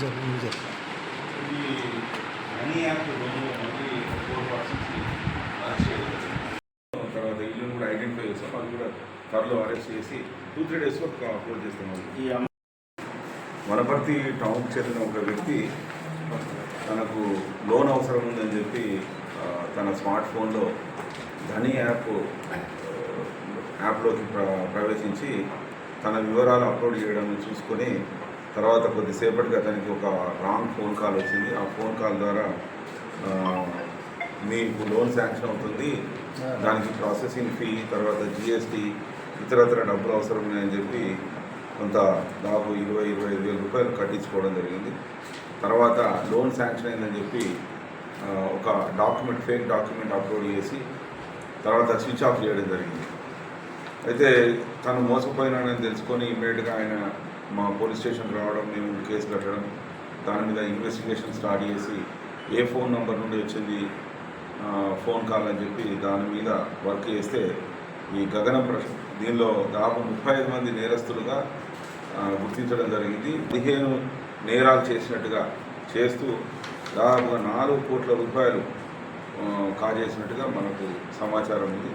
Sir ఇది money app loan only four పర్సెంట్కి launch చేయలేదు తర్వాత ఇల్లును కూడా ఐడెంటిఫై చేస్తాం అది కూడా త్వరలో అరెస్ట్ చేసి టూ త్రీ డేస్లో అప్లోడ్ చేస్తాం అది ఈ వనపర్తి టౌన్కి చెందిన ఒక వ్యక్తి తనకు లోన్ అవసరం ఉందని చెప్పి తన స్మార్ట్ ఫోన్లో ధని యాప్ యాప్లోకి ప్ర ప్రవేశించి తన వివరాలు అప్లోడ్ చేయడం చూసుకొని తర్వాత కొద్దిసేపటికి అతనికి ఒక రాంగ్ ఫోన్ కాల్ వచ్చింది. ఆ ఫోన్ కాల్ ద్వారా మీకు లోన్ శాంక్షన్ అవుతుంది. దానికి ప్రాసెసింగ్ ఫీ తర్వాత జిఎస్టీ ఇతరత్ర డబ్బులు అవసరం ఉన్నాయని చెప్పి కొంత దాదాపు ఇరవై ఇరవై ఐదు వేల రూపాయలు కట్టించుకోవడం జరిగింది. తర్వాత లోన్ శాంక్షన్ అయిందని చెప్పి ఒక డాక్యుమెంట్ ఫేక్ డాక్యుమెంట్ అప్లోడ్ చేసి తర్వాత స్విచ్ ఆఫ్ చేయడం జరిగింది. అయితే తను మోసపోయినాడని తెలుసుకొని ఇమ్మీడియట్గా ఆయన మా పోలీస్ స్టేషన్కి రావడం మేము కేసు కట్టడం దాని మీద ఇన్వెస్టిగేషన్ స్టార్ట్ చేసి ఏ ఫోన్ నంబర్ నుండి వచ్చింది ఫోన్ కాల్ అని చెప్పి దాని మీద వర్క్ చేస్తే ఈ గగనం ప్రశ్న దీనిలో దాదాపు ముప్పై ఐదు మంది నేరస్తులుగా గుర్తించడం జరిగింది. పదిహేను నేరాలు చేసినట్టుగా చేస్తూ దాదాపుగా నాలుగు కోట్ల రూపాయలు కాజేసినట్టుగా మనకు సమాచారం ఉంది.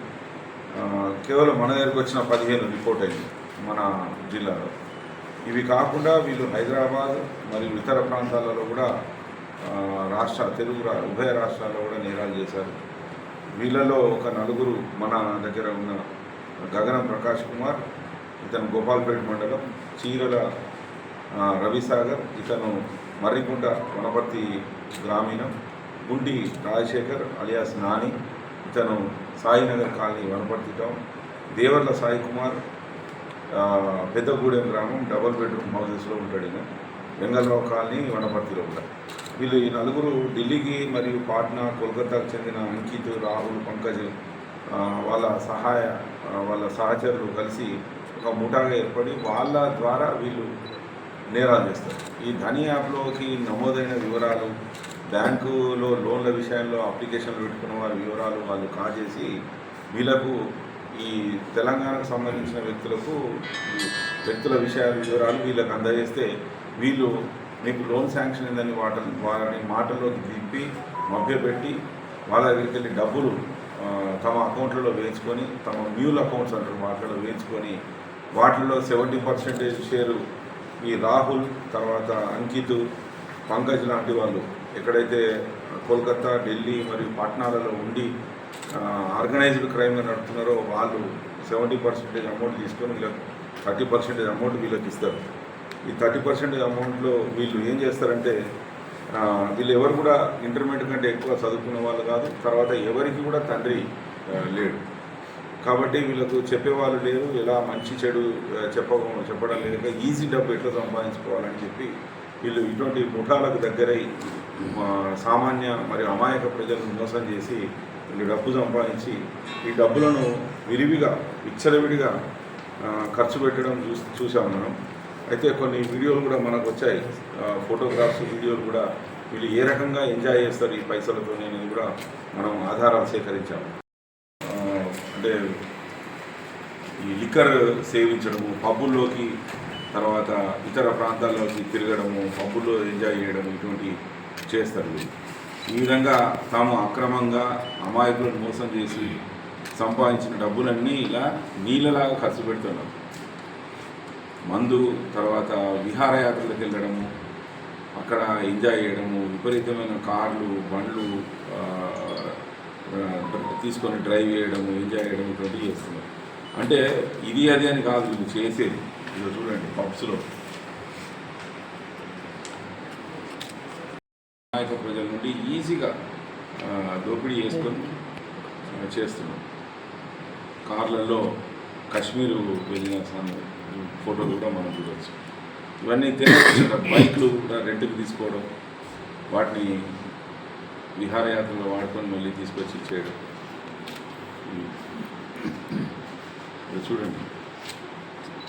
కేవలం మన దగ్గరకు వచ్చిన పదిహేను రిపోర్ట్ అయింది మన జిల్లాలో. ఇవి కాకుండా వీళ్ళు హైదరాబాద్ మరియు ఇతర ప్రాంతాలలో కూడా రాష్ట్ర తెలుగు ఉభయ రాష్ట్రాల్లో కూడా నేరాలు చేశారు. వీళ్ళలో ఒక నలుగురు మన దగ్గర ఉన్న గగనం ప్రకాష్ కుమార్ ఇతను గోపాల్పేట మండలం చీరల రవిసాగర్ ఇతను మర్రిగుంట వనపర్తి గ్రామీణం గుండి రాజశేఖర్ అలియాస్ నాని ఇతను సాయినగర్ కాలనీ వనపర్తిటం దేవర్ల సాయి కుమార్ పెద్దగూడెం గ్రామం డబల్ బెడ్రూమ్ హౌసెస్లో ఉంటాడు ఈయన. వెంగళరావు కాలనీ వనపర్తిలో కూడా. వీళ్ళు ఈ నలుగురు ఢిల్లీకి మరియు పాట్నా కోల్కతాకు చెందిన అంకిత్ రాహుల్ పంకజ్ వాళ్ళ సహాయ వాళ్ళ సహచరులు కలిసి ఒక ముఠాగా ఏర్పడి వాళ్ళ ద్వారా వీళ్ళు నేరాలు చేస్తారు. ఈ ధని యాప్లోకి నమోదైన వివరాలు బ్యాంకులో లోన్ల విషయంలో అప్లికేషన్లు పెట్టుకున్న వారి వివరాలు వాళ్ళు కాజేసి వీళ్ళకు ఈ తెలంగాణకు సంబంధించిన వ్యక్తులకు వ్యక్తుల విషయాల వివరాలు వీళ్ళకి అందజేస్తే వీళ్ళు మీకు లోన్ శాంక్షన్ అయిందని వాటిని వారిని మాటల్లోకి దింపి మభ్యపెట్టి వాళ్ళ దగ్గరికి వెళ్ళి డబ్బులు తమ అకౌంట్లలో వేయించుకొని తమ మ్యూల్ అకౌంట్స్ అంటారు వాటిలో వేయించుకొని వాటిల్లో సెవెంటీ పర్సెంటేజ్ షేరు ఈ రాహుల్ తర్వాత అంకిత్ పంకజ్ లాంటి వాళ్ళు ఎక్కడైతే కోల్కతా ఢిల్లీ మరియు పాట్నాలలో ఉండి ఆర్గనైజ్డ్ క్రైమ్ నడుపుతున్నారో వాళ్ళు సెవెంటీ పర్సెంటేజ్ అమౌంట్ తీసుకొని వీళ్ళకి థర్టీ పర్సెంటేజ్ అమౌంట్ వీళ్ళకి ఇస్తారు. ఈ థర్టీ పర్సెంటేజ్ అమౌంట్లో వీళ్ళు ఏం చేస్తారంటే వీళ్ళు ఎవరు కూడా ఇంటర్మీడియట్ కంటే ఎక్కువ చదువుకున్న వాళ్ళు కాదు తర్వాత ఎవరికి కూడా తండ్రి లేడు. కాబట్టి వీళ్ళకు చెప్పేవాళ్ళు లేరు ఎలా మంచి చెడు చెప్ప చెప్పడం లేక ఈజీ డబ్బు ఎట్లా సంపాదించుకోవాలని చెప్పి వీళ్ళు ఇటువంటి ముఠాలకు దగ్గరై సామాన్య మరియు అమాయక ప్రజలను మోసం చేసి వీళ్ళు డబ్బు సంపాదించి ఈ డబ్బులను విరివిగా విచ్చలవిడిగా ఖర్చు పెట్టడం చూ చూసాం మనం. అయితే కొన్ని వీడియోలు కూడా మనకు వచ్చాయి. ఫోటోగ్రాఫ్స్ వీడియోలు కూడా వీళ్ళు ఏ రకంగా ఎంజాయ్ చేస్తారు ఈ పైసలతో అనేది కూడా మనం ఆధారాలు సేకరించాము అంటే ఈ లిక్కర్ సేవించడము పబ్బుల్లోకి తర్వాత ఇతర ప్రాంతాల్లోకి తిరగడము పబ్బుల్లో ఎంజాయ్ చేయడం ఇటువంటి చేస్తారు. ఈ విధంగా తాము అక్రమంగా అమాయకులను మోసం చేసి సంపాదించిన డబ్బులన్నీ ఇలా నీళ్ళలాగా ఖర్చు పెడుతున్నారు. మందు తర్వాత విహారయాత్రలకు వెళ్ళడము అక్కడ ఎంజాయ్ చేయడము విపరీతమైన కార్లు బండ్లు తీసుకొని డ్రైవ్ చేయడము ఎంజాయ్ చేయడం ఇటువంటివి చేస్తున్నారు. అంటే ఇది అది అని కాదు చేసేది. ఇది చూడండి పబ్స్లో నాయక ప్రజల నుండి ఈజీగా దోపిడీ చేసుకొని చేస్తున్నాం. కార్లలో కాశ్మీరు వెళ్ళిన ఫోటోలు కూడా మనం చూడవచ్చు ఇవన్నీ తెలియకుండా బైక్లు కూడా రెంట్కి తీసుకోవడం వాటిని విహారయాత్రలో వాడుకొని మళ్ళీ తీసుకొచ్చి ఇచ్చేయడం. చూడండి.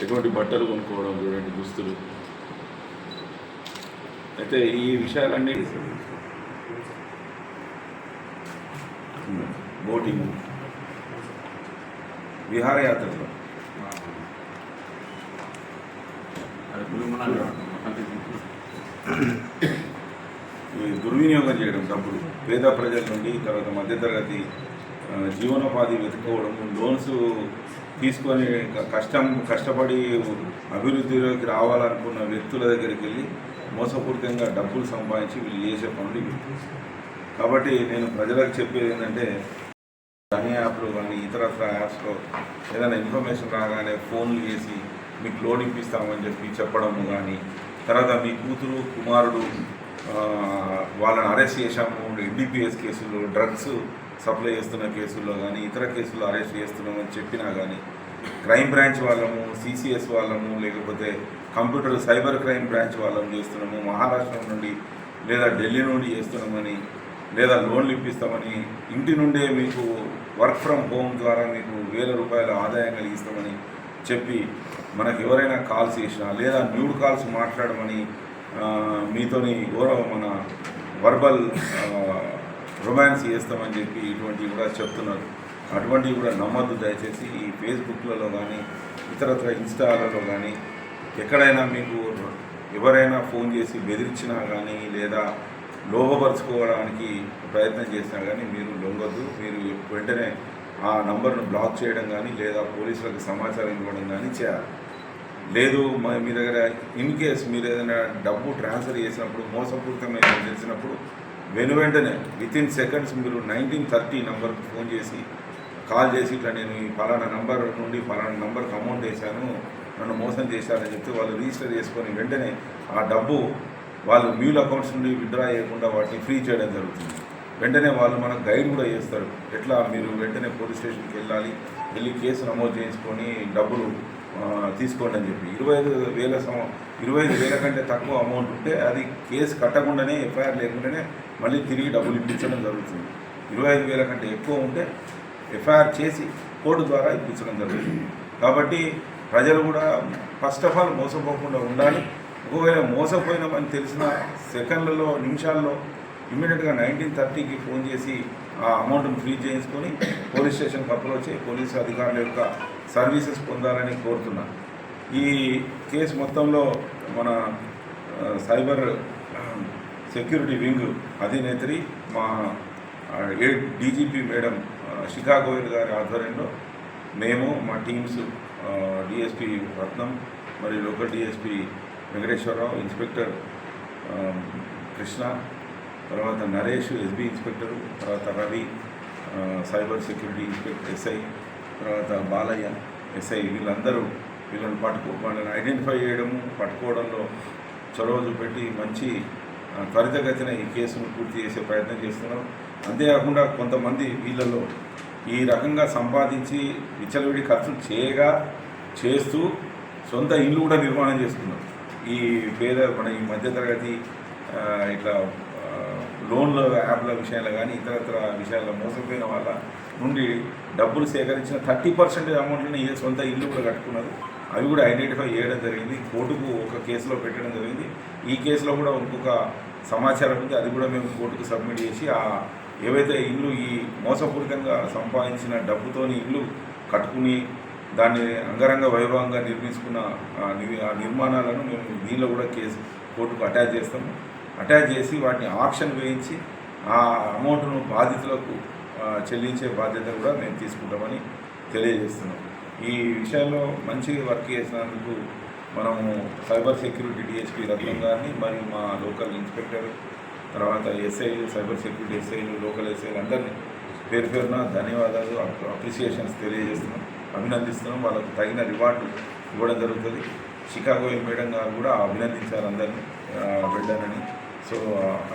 ఎటువంటి బట్టలు కొనుక్కోవడం చూడండి దుస్తులు. అయితే ఈ విషయాలన్నీ బోటింగ్. విహారయాత్రలో. దుర్వినియోగం చేయడం డబ్బులు పేద ప్రజల నుండి తర్వాత మధ్యతరగతి జీవనోపాధి వెతుక్కోవడం లోన్స్ తీసుకొని కష్టం కష్టపడి అభివృద్ధిలోకి రావాలనుకున్న వ్యక్తుల దగ్గరికి వెళ్ళి మోసపూరితంగా డబ్బులు సంపాదించి వీళ్ళు చేసే పనులు కాబట్టి నేను ప్రజలకు చెప్పేది ఏంటంటే అన్ని యాప్లు కానీ ఇతరత్ర యాప్స్లో ఏదైనా ఇన్ఫర్మేషన్ రాగానే ఫోన్లు చేసి మీకు లోన్ ఇప్పిస్తామని చెప్పి చెప్పడము కానీ తర్వాత మీ కూతురు కుమారుడు వాళ్ళని అరెస్ట్ చేశాము ఎన్డీపీఎస్ కేసుల్లో డ్రగ్స్ సప్లై చేస్తున్న కేసుల్లో కానీ ఇతర కేసుల్లో అరెస్ట్ చేస్తున్నామని చెప్పినా కానీ క్రైమ్ బ్రాంచ్ వాళ్ళము సిసిఎస్ వాళ్ళము లేకపోతే కంప్యూటర్ సైబర్ క్రైమ్ బ్రాంచ్ వాళ్ళము చేస్తున్నాము మహారాష్ట్ర నుండి లేదా ఢిల్లీ నుండి చేస్తున్నామని లేదా లోన్లు ఇప్పిస్తామని ఇంటి నుండే మీకు వర్క్ ఫ్రమ్ హోమ్ ద్వారా మీకు వేల రూపాయల ఆదాయం కలిగిస్తామని చెప్పి మనకు ఎవరైనా కాల్స్ చేసినా లేదా న్యూడ్ కాల్స్ మాట్లాడమని మీతోని గౌరవ మన వర్బల్ రొమాన్స్ చేస్తామని చెప్పి ఇటువంటివి కూడా చెప్తున్నారు. అటువంటివి కూడా నమ్మద్దు దయచేసి ఈ ఫేస్బుక్లలో కానీ ఇతరత్ర ఇన్స్టాలలో కానీ ఎక్కడైనా మీకు ఎవరైనా ఫోన్ చేసి బెదిరించినా కానీ లేదా లోపపరుచుకోవడానికి ప్రయత్నం చేసినా కానీ మీరు లొంగొద్దు. మీరు వెంటనే ఆ నంబర్ను బ్లాక్ చేయడం కానీ లేదా పోలీసులకు సమాచారం ఇవ్వడం కానీ చేయాలి. లేదు మీ దగ్గర ఇన్ కేస్ మీరు ఏదైనా డబ్బు ట్రాన్స్ఫర్ చేసినప్పుడు మోసపూరితమైన తెలిసినప్పుడు వెను వెంటనే విత్ ఇన్ సెకండ్స్ మీరు నైన్టీన్ థర్టీ నంబర్కి ఫోన్ చేసి కాల్ చేసి ఇట్లా నేను ఈ ఫలానా నంబర్ నుండి ఫలానా నంబర్కి అమౌంట్ వేశాను నన్ను మోసం చేశారని చెప్తే వాళ్ళు రిజిస్టర్ చేసుకొని వెంటనే ఆ డబ్బు వాళ్ళు మ్యూల్ అకౌంట్స్ నుండి విత్డ్రా చేయకుండా వాటిని ఫ్రీ చేయడం జరుగుతుంది. వెంటనే వాళ్ళు మనకు గైడ్ కూడా చేస్తారు. ఎట్లా? మీరు వెంటనే పోలీస్ స్టేషన్కి వెళ్ళాలి వెళ్ళి కేసు నమోదు చేసుకొని డబ్బులు తీసుకోండి అని చెప్పి. ఇరవై ఐదు వేల సమ ఇరవై ఐదు వేల కంటే తక్కువ అమౌంట్ ఉంటే అది కేసు కట్టకుండానే ఎఫ్ఐఆర్ లేకుండానే మళ్ళీ తిరిగి డబ్బులు ఇప్పించడం జరుగుతుంది. ఇరవై ఐదు వేల కంటే ఎక్కువ ఉంటే ఎఫ్ఐఆర్ చేసి కోర్టు ద్వారా ఇప్పించడం జరుగుతుంది. కాబట్టి ప్రజలు కూడా ఫస్ట్ ఆఫ్ ఆల్ మోసపోకుండా ఉండాలి. ఒకవేళ మోసపోయినామని తెలిసిన సెకండ్లలో నిమిషాల్లో ఇమీడియట్గా నైన్టీన్ థర్టీకి ఫోన్ చేసి ఆ అమౌంట్ని ఫ్రీ చేయించుకొని పోలీస్ స్టేషన్కి అప్రోచ్ అయ్యి పోలీసు అధికారుల యొక్క సర్వీసెస్ పొందాలని కోరుతున్నా. ఈ కేసు మొత్తంలో మన సైబర్ సెక్యూరిటీ వింగ్ అధినేత్రి మా ఏ డీజీపీ మేడం ఆ, శిఖా గోయల్ గారి ఆధ్వర్యంలో మేము మా టీమ్స్ డిఎస్పి రత్నం మరియు local DSP Venkateswara Rao inspector Krishna తర్వాత నరేష్ ఎస్బీ ఇన్స్పెక్టరు తర్వాత Ravi cyber security inspector SI తర్వాత బాలయ్య ఎస్ఐ వీళ్ళందరూ వీళ్ళని పట్టుకో వాళ్ళని ఐడెంటిఫై చేయడము పట్టుకోవడంలో చొరవ చూపెట్టి మంచి త్వరితగతిన ఈ కేసును పూర్తి చేసే ప్రయత్నం చేస్తున్నాం. అంతేకాకుండా కొంతమంది వీళ్ళలో ఈ రకంగా సంపాదించి విచ్చలవిడి ఖర్చులు చేయగా చేస్తూ సొంత ఇల్లు కూడా నిర్మాణం చేసుకున్నారు. ఈ పేద మన ఈ మధ్యతరగతి ఇట్లా లోన్ల యాప్ల విషయంలో కానీ ఇతరత్ర విషయాల్లో మోసపోయిన వాళ్ళ నుండి డబ్బులు సేకరించిన థర్టీ పర్సెంటేజ్ అమౌంట్ని ఏ సొంత ఇల్లు కూడా కట్టుకున్నారు. అవి కూడా ఐడెంటిఫై చేయడం జరిగింది. కోర్టుకు ఒక కేసులో పెట్టడం జరిగింది. ఈ కేసులో కూడా ఇంకొక సమాచారం ఉంది. అది కూడా మేము కోర్టుకు సబ్మిట్ చేసి ఆ ఏవైతే ఇల్లు ఈ మోసపూరితంగా సంపాదించిన డబ్బుతోని ఇల్లు కట్టుకుని దాన్ని అంగరంగ వైభవంగా నిర్మించుకున్న ని- ఆ నిర్మాణాలను మేము దీనిలో కూడా కేసు కోర్టుకు అటాచ్ చేస్తాము. అటాచ్ చేసి వాటిని ఆక్షన్ వేయించి ఆ అమౌంట్ను బాధితులకు చెల్లించే బాధ్యత కూడా మేము తీసుకుంటామని తెలియజేస్తున్నాం. ఈ విషయంలో మంచి వర్క్ చేసినందుకు మనము సైబర్ సెక్యూరిటీ డిఎస్పీ రత్నం గారిని మరియు మా లోకల్ ఇన్స్పెక్టర్ తర్వాత ఎస్ఐలు సైబర్ సెక్యూరిటీ ఎస్ఐలు లోకల్ ఎస్ఐలు అందరినీ పేరు పేరున ధన్యవాదాలు అప్రిసియేషన్స్ తెలియజేస్తున్నాం అభినందిస్తున్నాం. వాళ్ళకు తగిన రివార్డు ఇవ్వడం జరుగుతుంది. షికాగో మేడం గారు కూడా అభినందించారు అందరినీ ఆ, వెళ్ళానని సో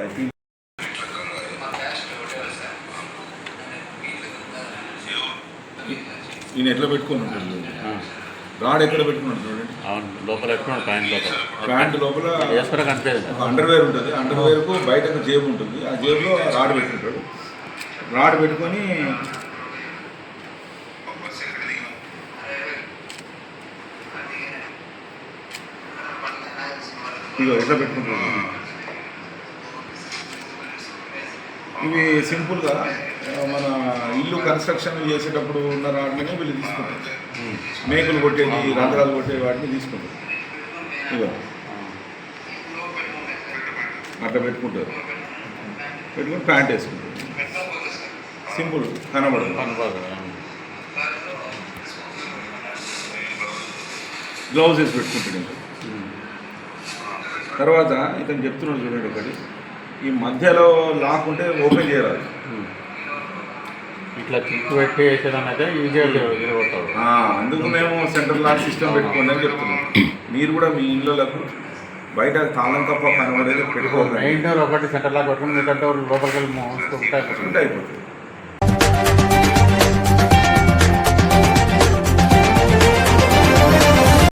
ఐ ఫీల్ ఈయన ఎట్లా పెట్టుకొని ఉంటుంది రాడ్ ఎక్కడ పెట్టుకుని ఉంటుంది చూడండి. అవును లోపల పెట్టుకోండి ప్యాంట్ లోపల. ప్యాంట్ లోపల వేసుకునే కనిపించదు అండర్వేర్ ఉంటుంది. అండర్వేర్కు బయటకు జేబు ఉంటుంది. ఆ జేబులో రాడ్ పెట్టుకుంటాడు. రాడ్ పెట్టుకొని ఇగో ఎట్లా పెట్టుకుంటాడు? ఇవి సింపుల్గా మన ఇల్లు కన్స్ట్రక్షన్ చేసేటప్పుడు ఉన్న రాడ్లనే వీళ్ళు తీసుకుంటారు. మేకులు కొట్టేది రంధ్రాలు కొట్టే వాటిని తీసుకుంటారు. ఇగో. అట్లా పెట్టుకుంటారు. పెట్టుకుని ప్యాంట్ వేసుకుంటారు. సింపుల్ కనబడదు. కనపడదు గ్లౌజ్ వేసి పెట్టుకుంటాడు ఇంకా. తర్వాత ఇతను చెప్తున్నాడు చూడండి ఒకటి. ఈ మధ్యలో లాక్ ఉంటే ఓపెన్ చేయరాదు. ఇట్లా చిక్కు పెట్టి వేసేదాన్ని అయితే ఈజీగా తిరగొట్టారు అందుకు మేము సెంట్రల్ లాక్ సిస్టమ్ పెట్టుకోండి అని చెప్తున్నాం. మీరు కూడా మీ ఇళ్ళకు బయట తాళం తప్ప కనబడేది పెట్టుకోకండి. మెయిన్ డోర్ ఒకటి సెంటర్ లాగా పెట్టుకుని మిగతా డోర్ లోపలికి వెళ్ళి మోసుకుంటే అయిపోతుంది